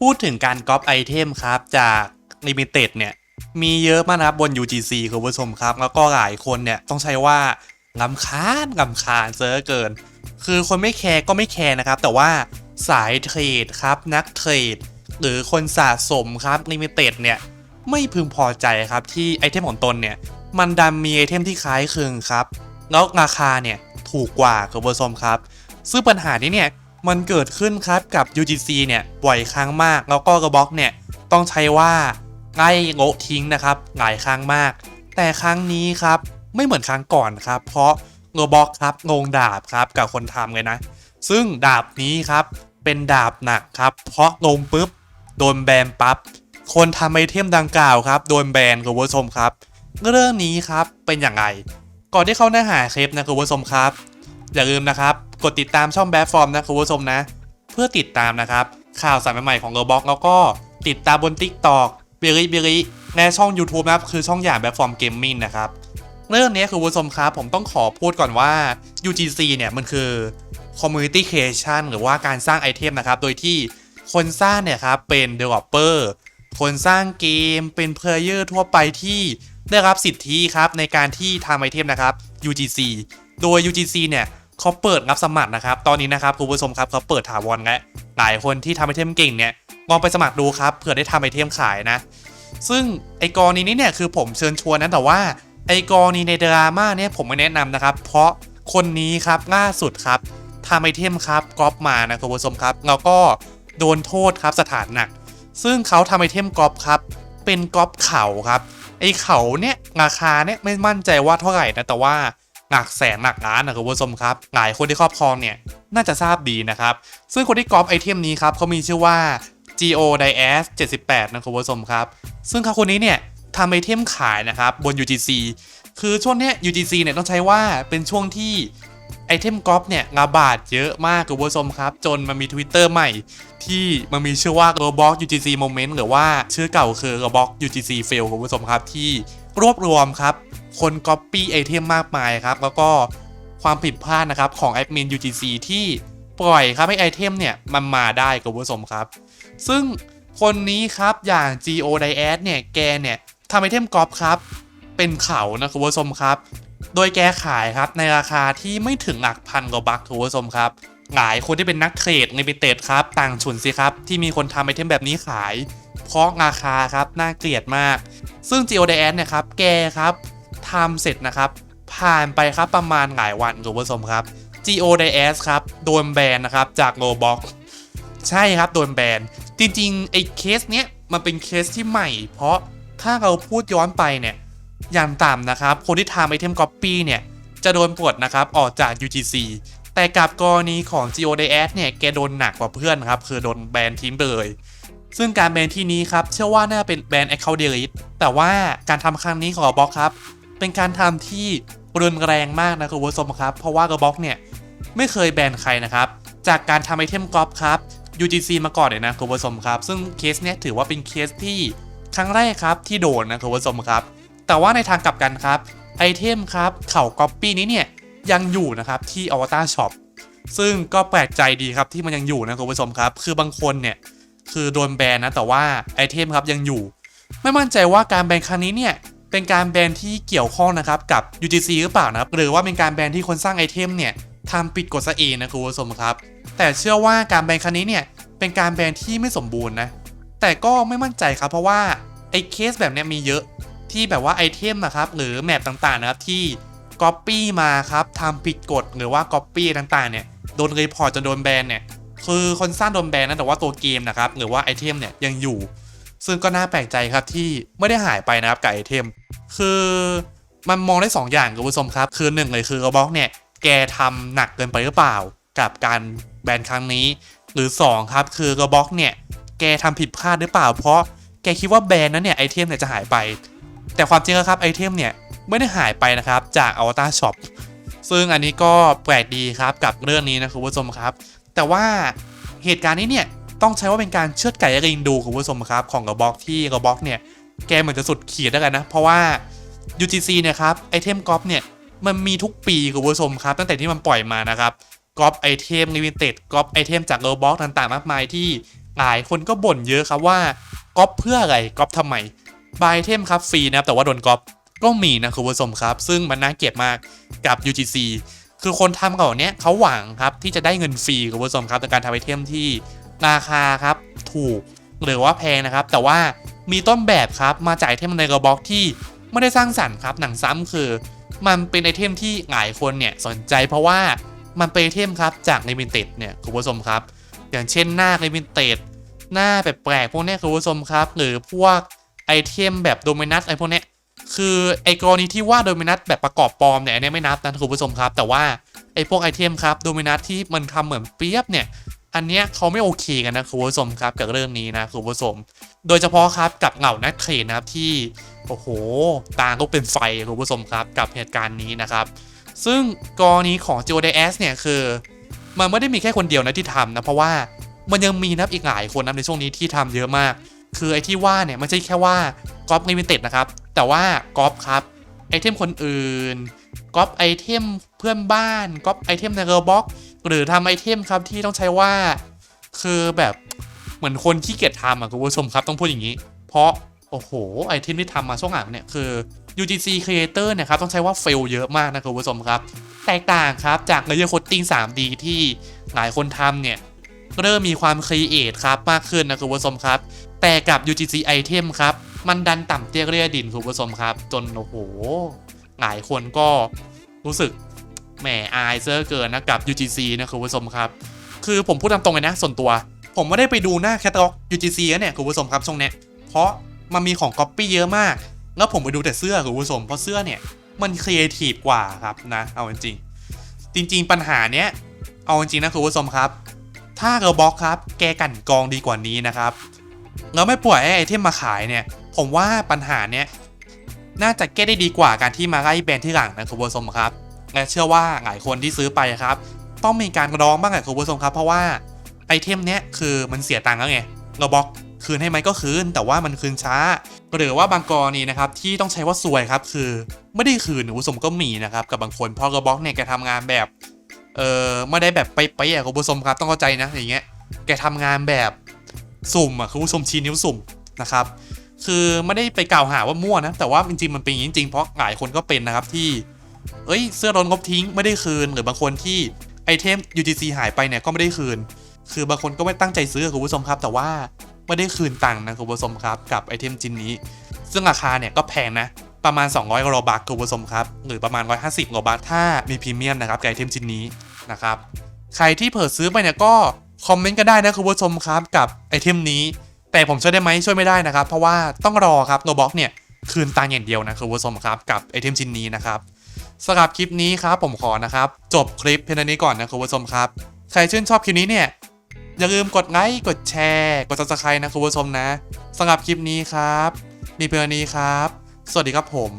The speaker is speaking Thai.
พูดถึงการก๊อปไอเทมครับ จากลิมิเต็ดเนี่ย มีเยอะมากนะครับบน UGC คุณผู้ชมครับ แล้วก็หลายคนเนี่ย ต้องใช้ว่าลำคาญลำคาญเซอร์เกิน คือคนไม่แคร์ก็ไม่แคร์นะครับ แต่ว่าสายเทรดครับ นักเทรด หรือคนสะสมครับลิมิเต็ดเนี่ย ไม่พึงพอใจครับที่ไอเทมของตนเนี่ย มันดันมีไอเทมที่คล้ายคลึงครับ แล้วราคาเนี่ยถูกกว่าคุณผู้ชมครับ ซึ่งปัญหานี้เนี่ย มันเกิดขึ้นครับกับ UGC เนี่ยบ่อยครั้งมาก แล้วก็กระบอกเนี่ยต้องใช้ว่าไล่โละทิ้งนะครับหลายครั้งมาก แต่ครั้งนี้ครับไม่เหมือนครั้งก่อนครับ เพราะโรบอกครับงงดาบครับกับคนทำเลยนะ ซึ่งดาบนี้ครับเป็นดาบหนักครับ เพราะลงปุ๊บโดนแบนปั๊บคนทำไอเทมดังกล่าวครับโดนแบนคุณผู้ชมครับเรื่องนี้ครับเป็นอย่างไรก่อนที่เข้าเนื้อหาคลิปนะคุณผู้ชมครับ อย่าลืมนะครับ กดติดตามช่องแบทฟอร์มนะคุณผู้ชมนะ เพื่อติดตามนะครับ ข่าวสารใหม่ๆของ Roblox แล้วก็ติดตามบน TikTok บิริบิริและช่อง YouTube นะครับคือช่องอย่างแบบฟอร์มเกมมิ่งนะครับเรื่องนี้คุณผู้ชมครับผมต้องขอพูดก่อนว่า UGC เนี่ยมันคือ Community Creation หรือว่าการสร้างไอเทมนะครับ โดยที่คนสร้างเนี่ยครับเป็น Developer คนสร้างเกมเป็น Player ทั่วไปที่ได้รับสิทธิครับในการที่ทำไอเทมนะครับ UGC โดย UGC เนี่ย เขาเปิดรับสมัครนะครับ ตอนนี้นะครับคุณผู้ชมครับเขาเปิดถาวรและหลายคนที่ทำไอเทมเก่งเนี่ยลองไปสมัครดูครับเผื่อได้ทำไอเทมขายนะ ซึ่งไอกรณีนี้เนี่ยคือผมเชิญชวนนะแต่ว่าไอกรณีในดราม่าเนี่ยผมไม่แนะนำนะครับ เพราะคนนี้ครับล่าสุดครับทำไอเทมครับก๊อปมานะคุณผู้ชมครับแล้วก็โดนโทษครับสถานหนัก ซึ่งเขาทำไอเทมก๊อปครับเป็นก๊อปเขาครับไอเขาเนี่ยราคาเนี่ยไม่มั่นใจว่าเท่าไหร่นะแต่ว่า หลักแสนหลักล้านนะคุณผู้ชมครับหลายคนที่ครอบครองเนี่ยน่าจะทราบดีนะครับ ซึ่งคนที่ก๊อปไอเทมนี้ครับเขามีชื่อว่า Geo Dias 78 นะคุณผู้ชมครับ ซึ่งเขาคนนี้เนี่ยทำไอเทมขายนะครับบน UGC คือช่วงเนี้ย UGC เนี่ยต้องใช้ว่าเป็นช่วงที่ไอเทมก๊อปเนี่ยระบาดเยอะมากคุณผู้ชมครับ จนมันมี Twitter ใหม่ ที่มันมีชื่อว่า Roblox UGC Moment หรือว่าชื่อเก่าคือ Roblox UGC Fail คุณผู้ชมครับที่ รวบรวมครับ คนก๊อปปี้ไอเทมมากมายครับ แล้วก็ความผิดพลาดนะครับของแอดมิน UGC ที่ปล่อยครับให้ไอเทมเนี่ยมันมาได้คุณผู้ชมครับ ซึ่งคนนี้ครับอย่าง Geo Dias เนี่ยแกเนี่ยทำไอเทมก๊อปครับ เป็นเขานะคุณผู้ชมครับ โดยแกขายครับในราคาที่ไม่ถึงหลักพันกว่าบัคคุณผู้ชมครับหลายคนที่เป็นนักเทรดในบิเตดครับ ต่างฉุนสิครับ ที่มีคนทำไอเทมแบบนี้ขาย เพราะราคาครับ น่าเกลียดมาก ซึ่ง Geo Dias เนี่ยครับแกครับทำเสร็จนะครับผ่านไปครับประมาณหลายวันคุณผู้ชมครับ Geo Dias ครับโดนแบนนะครับจาก Roblox ใช่ครับโดนแบนจริงๆไอ้เคสเนี้ยมันเป็นเคสที่ใหม่ เพราะถ้าเราพูดย้อนไปเนี่ยอย่างต่ำนะครับ คนที่ทำไอเทมก๊อปปี้เนี่ยจะโดนปลดนะครับออกจาก UGC แต่กับกรณีของ Geo d s เนี่ยแกโดนหนักกว่าเพื่อนครับคือโดนแบนทิ้งไปเลย ซึ่งการแบนที่นี้ครับ เชื่อว่าน่าเป็นแบน Account Delete แต่ว่าการทำครั้งนี้ของ Roblox ครับ เป็นการทำที่รุนแรงมากนะคุณผู้ชมครับ เพราะว่า Roblox เนี่ยไม่เคยแบนใครนะครับ จากการทำไอเทมก๊อปครับ UGC มาก่อนเลยนะคุณผู้ชมครับ ซึ่งเคสเนี้ยถือว่าเป็นเคสที่ครั้งแรกครับที่โดนนะคุณผู้ชมครับ แต่ว่าในทางกลับกันครับไอเทมครับเข่าก๊อปปี้นี้เนี่ยยังอยู่นะครับที่ Avatar Shop ซึ่งก็แปลกใจดีครับที่มันยังอยู่นะคุณผู้ชมครับ คือบางคนเนี่ย คือโดนแบนนะแต่ว่าไอเทมครับยังอยู่ ไม่มั่นใจว่าการแบนครั้งนี้เนี่ยเป็นการแบนที่เกี่ยวข้องนะครับกับ UGC หรือเปล่านะครับหรือว่าเป็นการแบนที่คนสร้างไอเทมเนี่ยทำผิดกฎซะเองนะคุณผู้ชมครับ แต่เชื่อว่าการแบนครั้งนี้เนี่ยเป็นการแบนที่ไม่สมบูรณ์นะแต่ก็ไม่มั่นใจครับเพราะว่าไอ้เคสแบบนี้มีเยอะที่แบบว่าไอเทมนะครับหรือแมปต่างๆนะครับที่ก๊อปปี้มาครับทำผิดกฎหรือว่าก๊อปปี้ต่างๆเนี่ยโดนรีพอร์ตจนโดนแบนเนี่ย คือคนสร้างโดนแบนนะแต่ว่าตัวเกมนะครับหรือว่าไอเทมเนี่ยยังอยู่ ซึ่งก็น่าแปลกใจครับที่ไม่ได้หายไปนะครับกับไอเทม คือมันมองได้ 2 อย่างคุณผู้ชมครับ คือหนึ่งเลยคือ Roblox เนี่ยแกทำหนักเกินไปหรือเปล่า กับการแบนครั้งนี้ หรือ 2 ครับ คือ Roblox เนี่ยแกทำผิดพลาดหรือเปล่า เพราะแกคิดว่าแบนนั้นเนี่ยไอเทมเนี่ยจะหายไป แต่ความจริงครับไอเทมเนี่ยไม่ได้หายไปนะครับจาก Avatar Shop ซึ่งอันนี้ก็แปลกดีครับกับเรื่องนี้นะคุณผู้ชมครับ แต่ว่าเหตุการณ์นี้เนี่ยต้องใช้ว่าเป็นการเชือดไก่ลิงดูคุณผู้ชมครับของกระบอกที่กระบอกเนี่ยแกเหมือนจะสุดขีดแล้วกันนะ เพราะว่า UGC เนี่ยครับไอเทมก๊อปเนี่ยมันมีทุกปีคุณผู้ชมครับ ตั้งแต่ที่มันปล่อยมานะครับก๊อปไอเทมลิมิเต็ดก๊อปไอเทมจากโรบอกต่างๆ มากมายที่หลายคนก็บ่นเยอะครับว่าก๊อปเพื่ออะไรก๊อปทำไมบายเทมครับฟรีนะครับแต่ว่าโดนก๊อปก็มีนะคุณผู้ชมครับ ซึ่งมันน่าเกลียดมากกับ UGC คือคนทำเหล่าเนี้ยเขาหวังครับที่จะได้เงินฟรีคุณผู้ชมครับในการทำไอเทมที่ราคาครับถูกหรือว่าแพงนะครับ แต่ว่ามีต้นแบบครับมาจ่ายไอเทมในกระบอกที่ไม่ได้สร้างสรรค์ครับหนังซ้ำคือ มันเป็นไอเทมที่หลายคนเนี่ยสนใจเพราะว่ามันเป็นไอเทมครับจากในมินเต็ดเนี่ยคุณผู้ชมครับ อย่างเช่นหน้าในมินเต็ดหน้าแปลกๆพวกนี้คุณผู้ชมครับ หรือพวกไอเทมแบบโดมินัสไอพวกนี้ คือไอกรณีที่ว่าโดมินัสแบบประกอบปลอมเนี่ยอันเนี้ยไม่นับนะคุณผู้ชมครับ แต่ว่าไอพวกไอเทมครับโดมินัสที่มันทำเหมือนเปียบเนี่ยอันเนี้ยเขาไม่โอเคกันนะคุณผู้ชมครับกับเรื่องนี้นะคุณผู้ชม โดยเฉพาะครับกับเหงานักเทรดนะครับที่โอ้โหตาก็เป็นไฟคุณผู้ชมครับกับเหตุการณ์นี้นะครับ ซึ่งกรณีของ g o d s เนี่ยคือมันไม่ได้มีแค่คนเดียวนะที่ทำนะเพราะว่ามันยังมีนับอีกหลายคนนะในช่วงนี้ที่ทำเยอะมาก คือไอ้ที่ว่าเนี่ยไม่ใช่แค่ว่า ก๊อปลิมิเต็ดนะครับ แต่ว่าก๊อปครับไอเทมคนอื่นก๊อปไอเทมเพื่อนบ้านก๊อปไอเทมในเรบ็อกหรือทำไอเทมครับที่ต้องใช้ว่าคือแบบเหมือนคนขี้เกียจทำอะคุณผู้ชมครับต้องพูดอย่างนี้ เพราะโอ้โหไอเทมที่ทำมาช่วงหลังเนี่ยคือ UGC Creator เนี่ยครับต้องใช้ว่าเฟลเยอะมากนะคุณผู้ชมครับ แตกต่างครับจาก Layer Coating 3D ที่หลายคนทำเนี่ยเริ่มมีความครีเอทครับมากขึ้นนะคุณผู้ชมครับ แต่กับ UGC Item ครับ มันดันต่ำเตี้ยเรียดินคุณผู้ชมครับ จนโอ้โหหลายคนก็รู้สึกแหมอายเซอร์เกินนะกับ UGC นะคุณผู้ชมครับ คือผมพูดตามตรงเลยนะ ส่วนตัว ผมไม่ได้ไปดูหน้าแคตตาล็อก UGC นะเนี่ยคุณผู้ชมครับช่วงเนี้ยเพราะมันมีของก๊อปปี้เยอะมาก แล้วผมไปดูแต่เสื้อคุณผู้ชมเพราะเสื้อเนี่ยมันครีเอทีฟกว่าครับนะเอาจริงจริง ๆ ปัญหาเนี้ยเอาจริงนะคุณผู้ชมครับ ถ้าเกอร์บ็อกครับ แกกันกองดีกว่านี้นะครับแล้วไม่ปล่อยไอเทมมาขายเนี่ย ผมว่าปัญหาเนี้ยน่าจะแก้ได้ดีกว่าการที่มาไล่แบรนด์ที่หลังนะคุณผู้ชมครับและเชื่อว่าหลายคนที่ซื้อไปครับ ต้องมีการร้องบ้างแหละคุณผู้ชมครับ เพราะว่าไอเทมเนี้ยคือมันเสียตังค์แล้วไงเราบล็อกคืนให้ไหมก็คืน แต่ว่ามันคืนช้า หรือว่าบางกรณีนะครับที่ต้องใช้ว่าซวยครับคือไม่ได้คืนคุณผู้ชมก็มีนะครับกับบางคนเพราะกระบอกเนี่ยแกทำงานแบบเออไม่ได้แบบไปไปอะคุณผู้ชมครับต้องเข้าใจนะอย่างเงี้ยแกทำงานแบบสุ่มอะคุณผู้ชมชี้นิ้วสุ่มนะครับ คือไม่ได้ไปกล่าวหาว่ามั่วนะ แต่ว่าจริงๆมันเป็นอย่างนี้จริงเพราะหลายคนก็เป็นนะครับที่ เอ้ยเสื้อโดนงบทิ้งไม่ได้คืน หรือบางคนที่ไอเทม UGC หายไปเนี่ยก็ไม่ได้คืน คือบางคนก็ไม่ตั้งใจซื้อคุณผู้ชมครับ แต่ว่าไม่ได้คืนตังค์นะคุณผู้ชมครับกับไอเทมชิ้นนี้ ซึ่งราคาเนี่ยก็แพงนะประมาณ 200โรบัคคุณผู้ชมครับหรือประมาณ 150โรบัคถ้ามีพรีเมียมนะครับกับไอเทมชิ้นนี้นะครับใครที่เผิดซื้อไปเนี่ยก็คอมเมนต์ก็ได้นะคุณผู้ชมครับกับไอเทมนี้ แต่ผมช่วยได้ไหมช่วยไม่ได้นะครับ เพราะว่าต้องรอครับโนบ็อกเนี่ยคืนตังอย่างเดียวนะคุณผู้ชมครับกับไอเทมชิ้นนี้นะครับสำหรับคลิปนี้ครับผมขอนะครับ จบคลิปเพียงเท่านี้ก่อนนะคุณผู้ชมครับ ใครชื่นชอบคลิปนี้เนี่ย อย่าลืมกดไลค์กดแชร์กดซับสไครต์นะคุณผู้ชมนะสำหรับคลิปนี้ครับ มีเพียงนี้ครับ สวัสดีครับผม